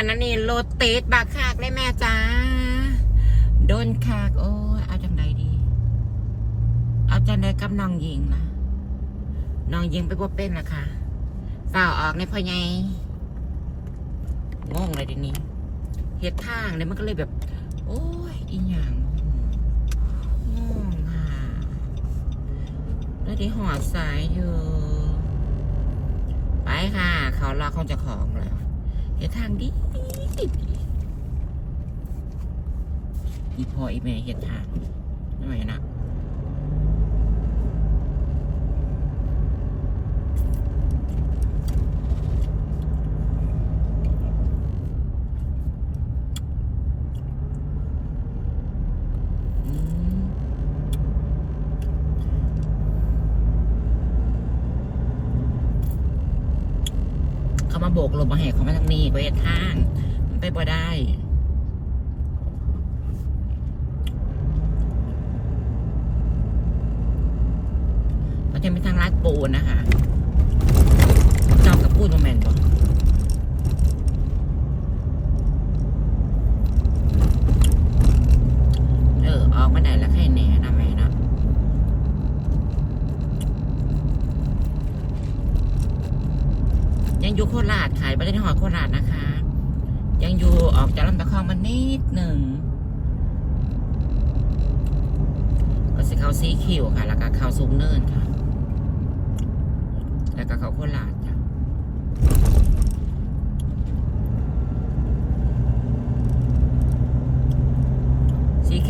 ค่ะนั่นนี่โรเตสบาคากเลยแม่จ้าโดนคากโอ้ยเอาจังใดดี เอาจังใดกับน้องยิงนะน้องยิงไปบ่เป็นละค่ะฝ่าวออกในพ่อใหญ่งงเลยทีนี้เหตุทางเนี่ยมันก็เลยแบบ โอ้ยอีหยังงงค่ะแล้วที่หอดสายอยู่ ไปค่ะ เขารอคงจะของแล้ว เดี๋ยวทางดีอีพออีแม่เห็ดทางไม่ไมนะ อืม เขามาโบกลมมาแหกเขามาทางนี้ไปทางมันไปบ่ได้มันจะเป็นทางลาดปูนนะคะเจ้ากับปูนโมเมนต์บ่เออ ออกมาได้แล้วใครแหน่นะแม่นะยังอยู่โคราชขายไปได้ที่หอดโคราชนะคะ ยังอยู่ออกจากลำตะคองมานิดหนึ่ง ก็สิเขาซีคิวค่ะ แล้วก็เขาสูงเนินค่ะ แล้วก็เขาโคราชจ้ะ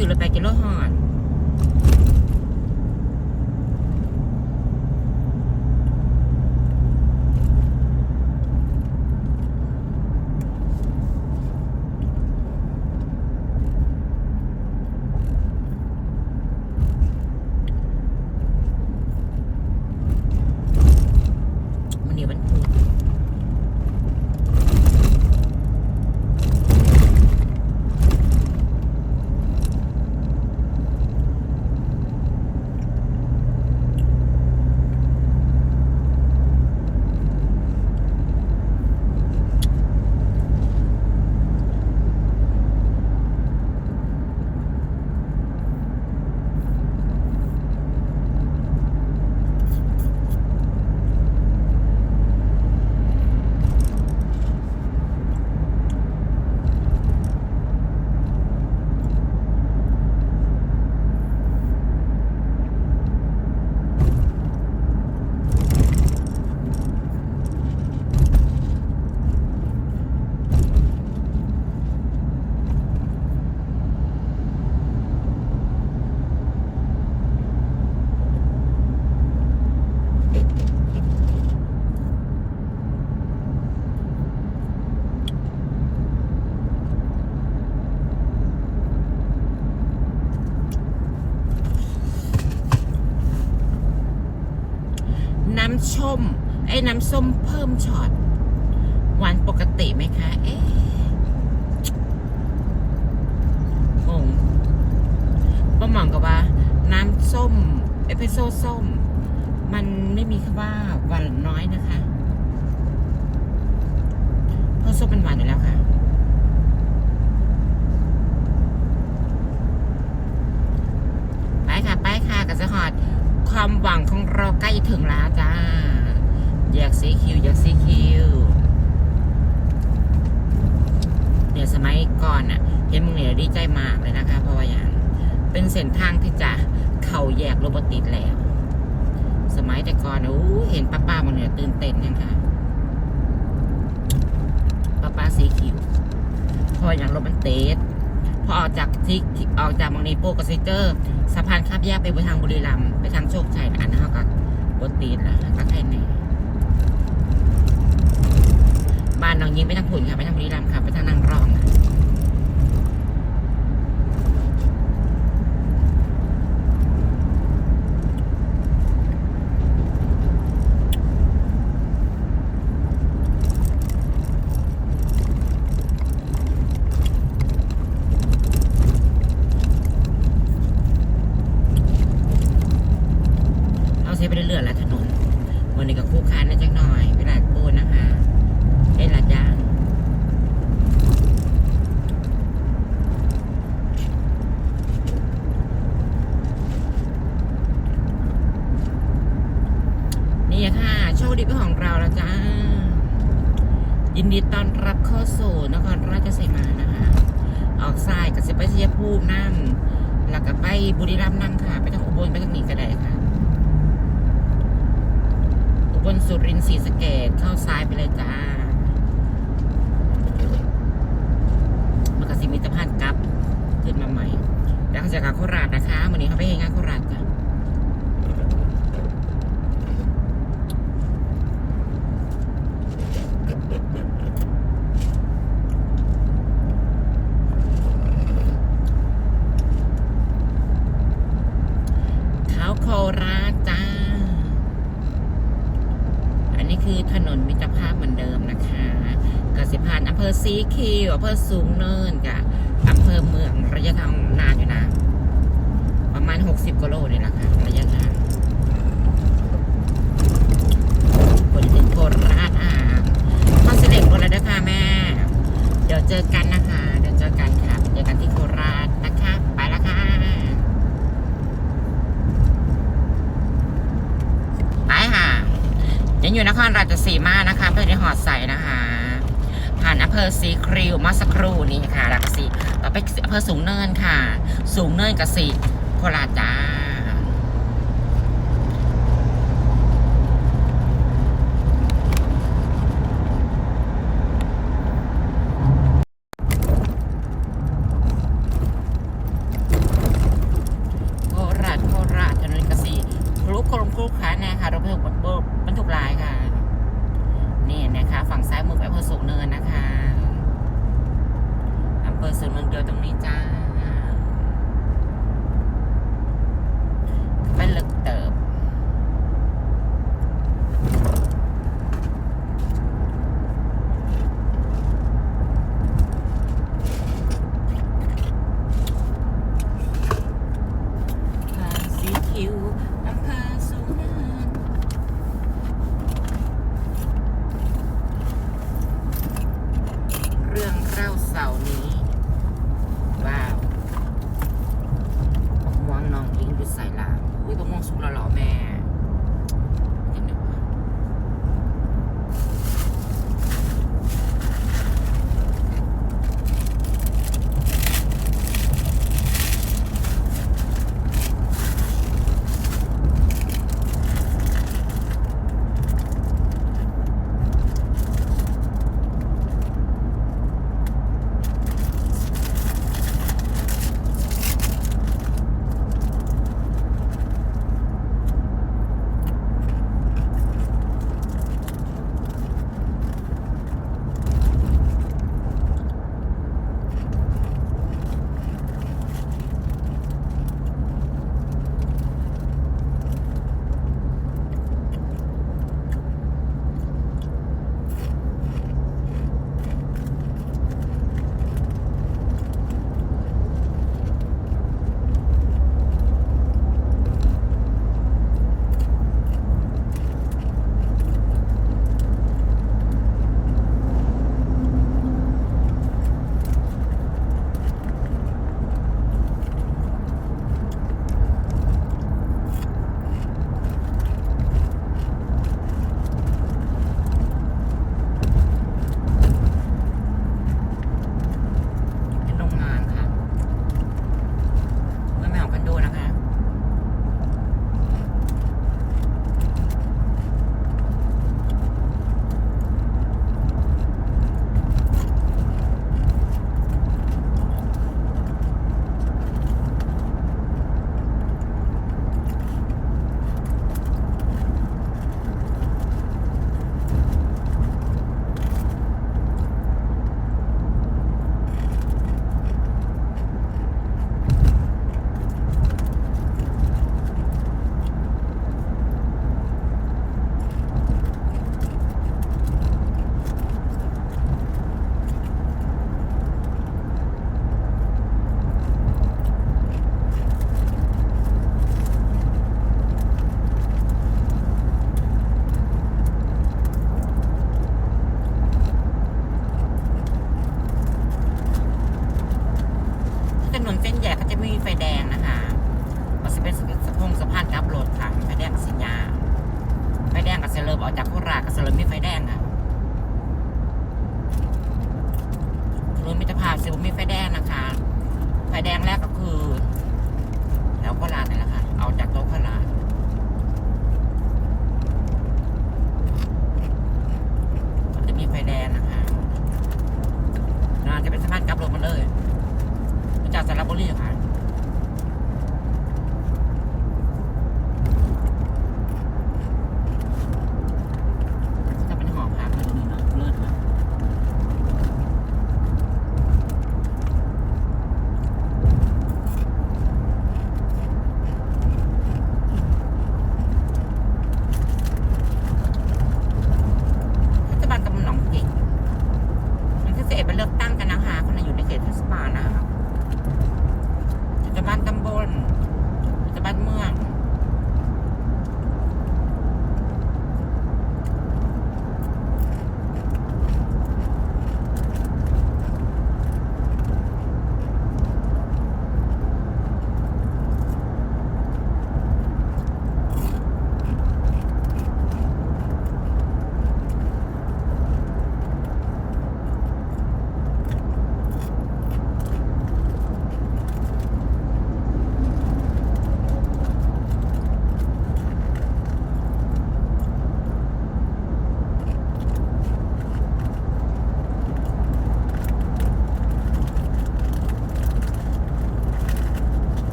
ซีคิวเลยไปกิโลหอดมันนี่วันพุธน้ำชม ไอ้น้ำ ส้มเพิ่มช็อตหวานปกติไหมคะ เอ๊ะงงป้าหมองกับว่า น้ำส้ม เอสเปรสโซ่ส้ม มันไม่มีคำว่าหวานน้อยนะคะเพราะส้มมันหวานอยู่แล้วค่ะ ไปค่ะ ไปค่ะกับสหอดความหวังของเราใกล้ถึงแล้วจ้า อยากซีคิวอยากซีคิวเนี่ยสมัยก่อนอะ่ะเห็นมึงเนี่ยดีใจมากเลยนะคะ เพราะว่าอย่างเป็นเส้นทางที่จะเข่าแยกโรบอติดแล้ว สมัยแต่ก่อนอู้เห็นป้าป้ามึงเนี่ยตื่นเต้นยังค่ะป้าป้าสีคิวเพราะว่าอย่างรถมันเตสพอออกจากที่ออกจากมังนีโปกซิเจอร์สะพานข้ามแยกไปทางบุรีรัมย์ไปทางโชคชัยนะอันนั้นเขาก็บดตีนแล้วก็แค่นี้ บ้านน้องยิงไปทางผุนค่ะไปทางบุรีรัมย์ค่ะไปทางนางรองค่ะ โชคดีเป็นของเราแล้วจ้า ยินดีต้อนรับเข้าสู่นครราชสีมานะคะ ออกซ้ายกับเซบไปเชียพูมินั่นหลักกับไปบุรีรัมย์นั่งค่ะ ไปทางอุบลไปทางนี้ก็ได้ค่ะ อุบลสุรินทร์ศรีสะเกดเข้าซ้ายไปเลยจ้ามันก็สิมีสะพานกลับขึ้นมาใหม่ แล้วก็จะขับโคราชนะคะวันนี้เขาไปเฮงานโคราชจ้า อสูงเนินกับอำเภอเมืองระยะทางนานอยู่นะ ประมาณ 60กิโลนี่แหละค่ะระยะทางคนถึงโคราชอะคอนเสด็จคนแล้วนะคะแม่ เดี๋ยวเจอกันนะคะ เดี๋ยวเจอกันค่ะ เจอกันที่โคราชนะคะ ไปแล้วค่ะ ไปค่ะยังอยู่นครราชสีมานะคะเพื่อที่หอดใส่นะคะ ผ่านอำเภอสีคริวเมาสักครู่นี่ค่ะแล้วก็สีต่อไปอำเภอสูงเนินค่ะ สูงเนินกสีโคราชจ้าโคราชโคราชถนนกสีคลุกคลุกคลุกขานะคะรถบรรทุกบรรทุกลายค่ะ นี่นะคะ ฝั่งซ้ายมือไปอำเภอสูงเนินนะคะ อำเภอสูงเนินเดียวตรงนี้จ้าเป็นลึกเต๋อ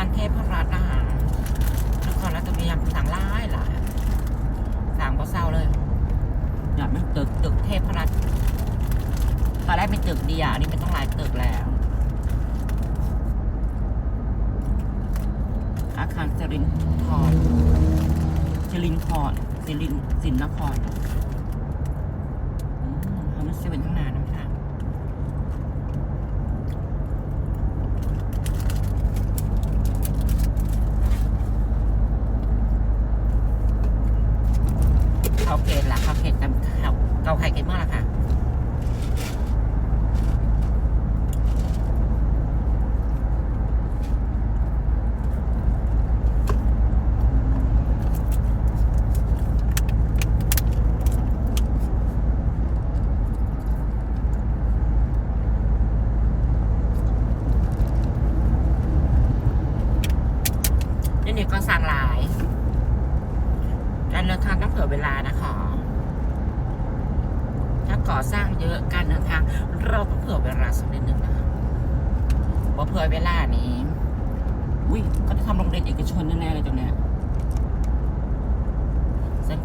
างเทพพ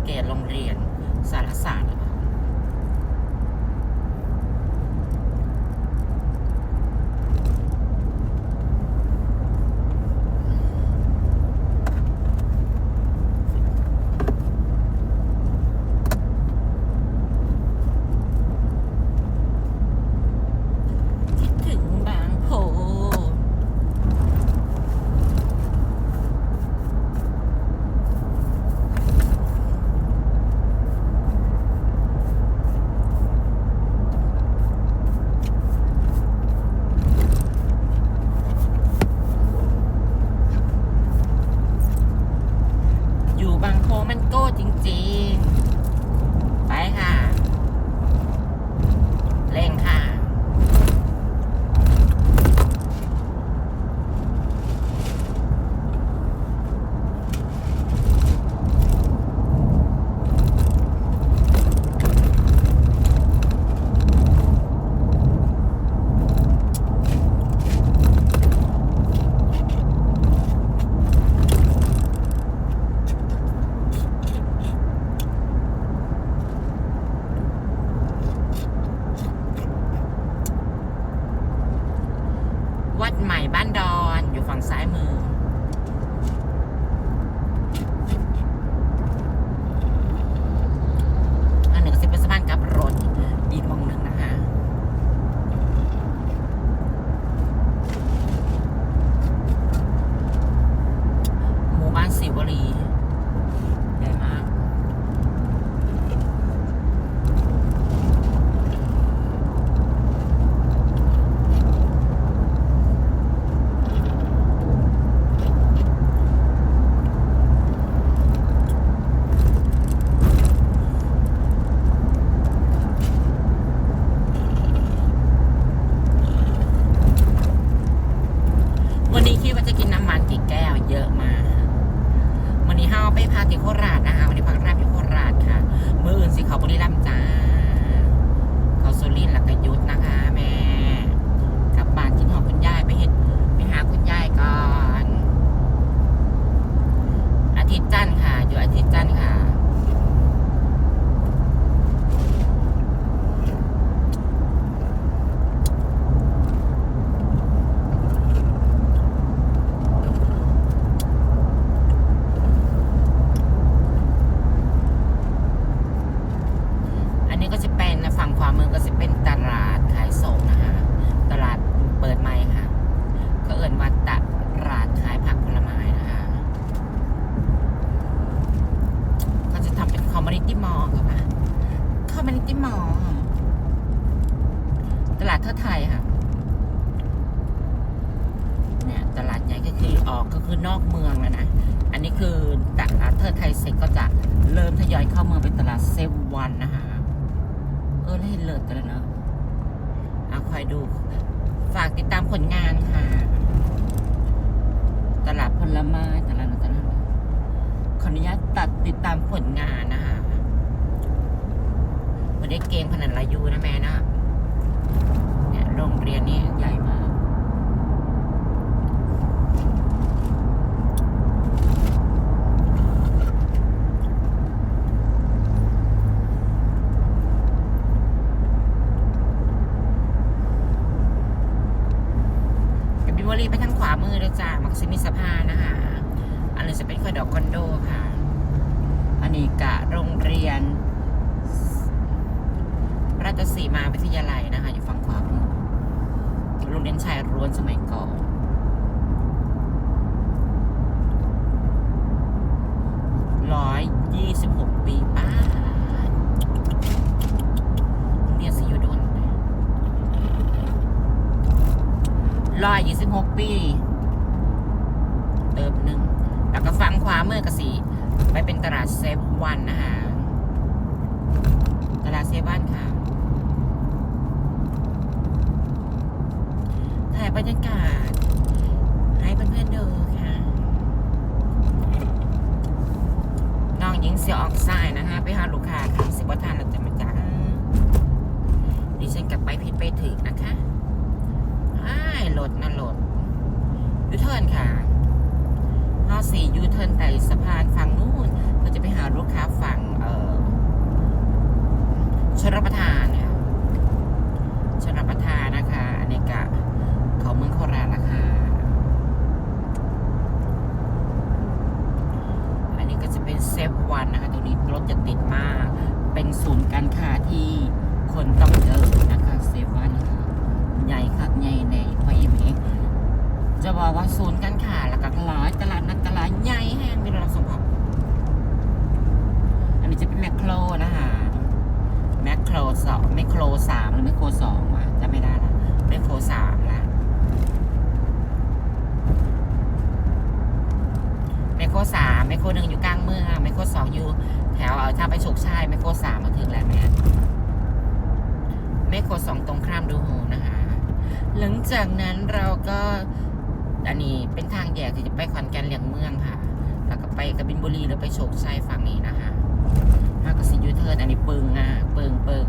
เก่โรงเรียนสารศาสตร์ ตลาดผลไม้ตลาดตลาดขออนุญาตตัดติดตามผลงานนะคะไม่ได้เกมขนาดลายูนะแม่นะเนี่ยโรงเรียนนี้ใหญ่มาก ร้อยยี่สิบหกปี เติมหนึ่ง แล้วก็ฟังขวามือกสีไปเป็นตลาดเซฟวันนะคะตลาดเซฟวันค่ะถ่ายบรรยากาศให้เพื่อนๆดูค่ะ น้องหญิงเสียออกไซด์นะคะ ไปหาลูกค้าค่ะสิบวัฒนเราจะมาจ้าดิฉันกลับไปผิดไปถึงนะคะ อ้ายโหลดนะโหลดยูเทิร์นค่ะห้าสี่ยูเทิร์นไต่สะพานฝั่งนู้นเราจะไปหาลูกค้าฝั่งเอ่อชนรับประทานเนี่ยชนรับประทานนะคะอันนี้กะเขาเมืองโคราชนะคะ อันนี้ก็จะเป็นเซฟวันนะคะ ตรงนี้รถจะติดมาก เป็นศูนย์การค้าที่คนต้องเจอนะคะเซฟวันนะคะใหญ่คักใหญ่ในพอยเมกจะบอก ว่าศูนย์การค้าแล้วก็ตลาดตลาดนัดตลาดใหญ่แห้งมีรถส่งผักอันนี้จะเป็นแมคโครนะคะแมคโครสองแมคโครสามหรือแมคโครสองวะจะไม่ได้ละแมคโครสามละ ไมโครสามไมโครหนึ่งอยู่กลางเมืองไมโครสองอยู่แถวเอ่อทางไปโชกชัยไมโครสามมาถึงแล้วแม่ไมโครสองตรงข้ามดูโฮนะคะ หลังจากนั้นเราก็อันนี้เป็นทางแยกที่จะไปขอนแก่นเลียงเมืองค่ะ แล้วก็ไปกบินบุรีหรือไปโชกชัยฝั่งนี้นะคะถ้าก็สิยูเทิร์นอันนี้ปึงอะปึงปึง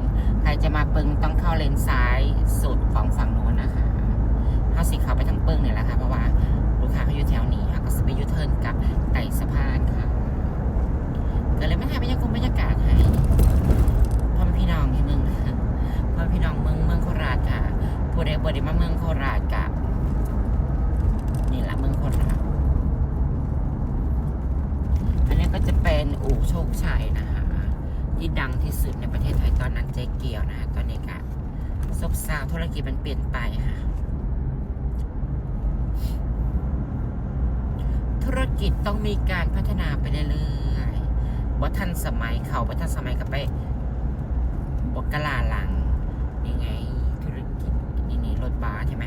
ปึงต้องเข้าเลนซ้ายสุดของฝั่งโน้นนะคะถ้าสิเขาไปทางปึงเนี่ยแหละค่ะ เพราะว่าลูกค้าเขาอยู่แถวนี้ค่ะก็สไปยูเทิร์นกับไต่สะพานค่ะก็เลยไม่ถ่ายบรรยากาศบรรยากาศให้พ่อพี่น้องที่เมืองพ่อพี่น้องเมืองเมืองโคราชค่ะผู้ใดบ่ได้มาเมืองโคราชกับนี่แหละเมืองโคราชอันนี้ก็จะเป็นอู่โชคชัยนะคะ ที่ดังที่สุดในประเทศไทยตอนนั้นเจ๊เกียวนะคะตอนนี้ก็ซบเซาธุรกิจมันเปลี่ยนไปค่ะ ธุรกิจต้องมีการพัฒนาไปเรื่อยๆว่าทันสมัยเขาว่าทันสมัยก็ไปบกกลาหลังนี่ไง ธุรกิจนี่นี่รถบัสใช่ไหม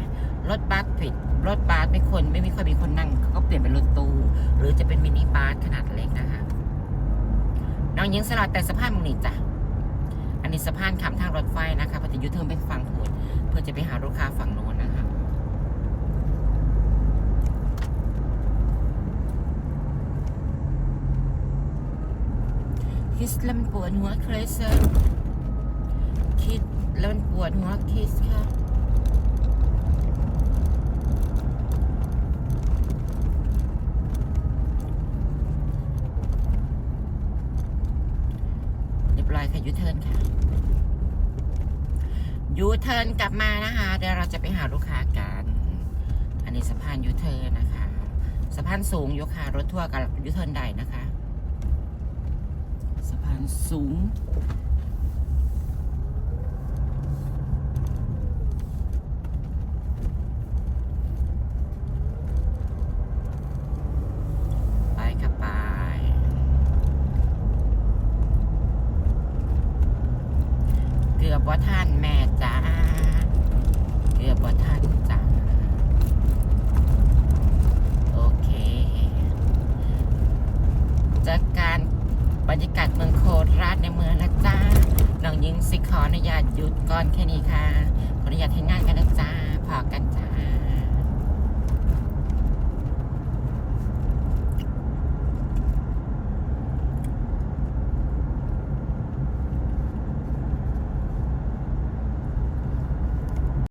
รถบัสผิดรถบัสไม่คนไม่มีค่อยมีคนนั่งเขาก็เปลี่ยนเป็นรถตู้หรือจะเป็นมินิบัสขนาดเล็กนะคะ น้องยิงสลัดแต่สะพานมุงนี่จ้ะอันนี้สะพานข้ามทางรถไฟนะคะเพอจะยูเทิร์นเป็นฝั่งพูดเพื่อจะไปหาลูกค้าฝั่งโน้นนะคะคิดแล้วมันปวดหัวเครเซอร์คิดแล้วมันปวดหัวคิสค่ะ เรียบร้อยค่ะยูเทิร์นค่ะ ยูเทิร์นกลับมานะคะ เดี๋ยวเราจะไปหาลูกค้ากัน อันนี้สะพานยูเทิร์นนะคะสะพานสูงยูค่ะรถทั่วกับยูเทิร์นใดนะคะ สะพานสูง